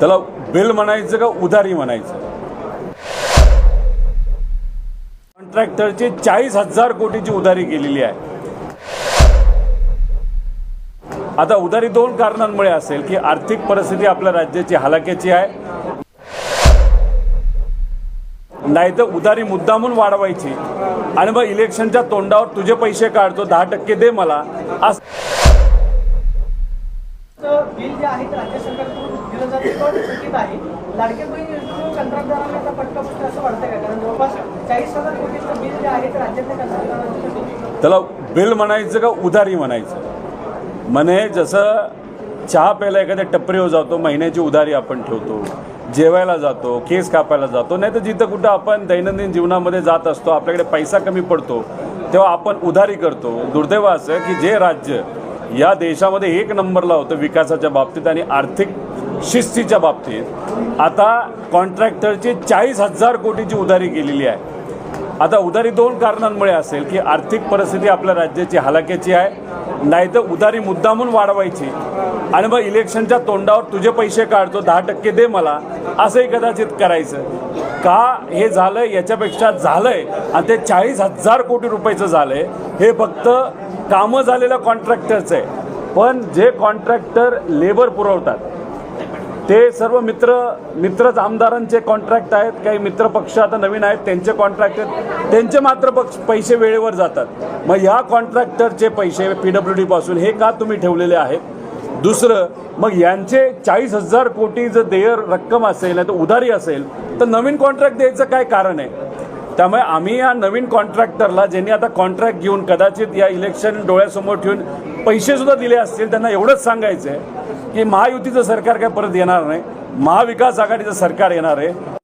त्याला बिल म्हणायचं का उधारी म्हणायचं? कॉन्ट्रॅक्टरची चाळीस हजार कोटीची उधारी गेलेली आहे. आता उधारी दोन कारणांमुळे असेल की आर्थिक परिस्थिती आपल्या राज्याची हलाक्याची आहे. नाही तर उधारी मुद्दामून वाढवायची. आणि मग इलेक्शनच्या तोंडावर तुझे पैसे काढतो दहा टक्के दे मला. असं तर चुकीत आहे लाडके बहीण कंत्राटदारांना आता असं का कारण जवळपास चाळीस हजार कोटीचं बिल जे आहे राज्यातल्या त्याला बिल म्हणायचं का उधारी म्हणायचं? म्हणे जसं चहा प्यायला एखाद्या टपरीवर जातो महिन्याची उधारी आपण ठेवतो जेवायला जातो केस कापायला जातो नाही तर जिथं कुठं आपण दैनंदिन जीवनामध्ये जात असतो आपल्याकडे पैसा कमी पडतो तेव्हा आपण उधारी करतो. दुर्दैव असं की जे राज्य या देशामध्ये एक नंबरला होतं विकासाच्या बाबतीत आणि आर्थिक शिस्तीच्या बाबतीत. आता कॉन्ट्रॅक्टरची चाळीस हजार कोटीची उधारी गेलेली आहे. आता उधारी दोन कारणांमुळे असेल की आर्थिक परिस्थिती आपल्या राज्याची हलाख्याची आहे नाही तर उधारी मुद्दामून वाढवायची आणि मग इलेक्शनच्या तोंडावर तुझे पैसे काढतो दहा टक्के दे मला असंही कदाचित करायचं. का हे झालं याच्यापेक्षा झालंय आणि ते चाळीस हजार कोटी रुपयाचं झालंय. हे फक्त कामं झालेलं कॉन्ट्रॅक्टरचं आहे. पण जे कॉन्ट्रॅक्टर लेबर पुरवतात ते सर्व मित्र मित्रच आमदारांचे कॉन्ट्रॅक्ट आहेत. काही मित्र पक्ष आता नवीन आहेत त्यांचे कॉन्ट्रॅक्ट आहेत. त्यांचे मात्र पक्ष पैसे वेळेवर जातात. मग ह्या कॉन्ट्रॅक्टरचे पैसे पी डब्ल्यू डीपासून हे का तुम्ही ठेवलेले आहेत? दुसरं मग यांचे चाळीस हजार कोटी जर देय रक्कम असेल नाही तर उधारी असेल तर नवीन कॉन्ट्रॅक्ट द्यायचं काय कारण आहे? त्यामुळे आम्ही या नवीन कॉन्ट्रॅक्टरला ज्यांनी आता कॉन्ट्रॅक्ट घेऊन कदाचित या इलेक्शन डोळ्यासमोर ठेवून पैसे सुद्धा दिले असतील त्यांना एवढंच सांगायचं आहे की महायुतीचं सरकार काय परत येणार नाही महाविकास आघाडीचं सरकार येणार आहे.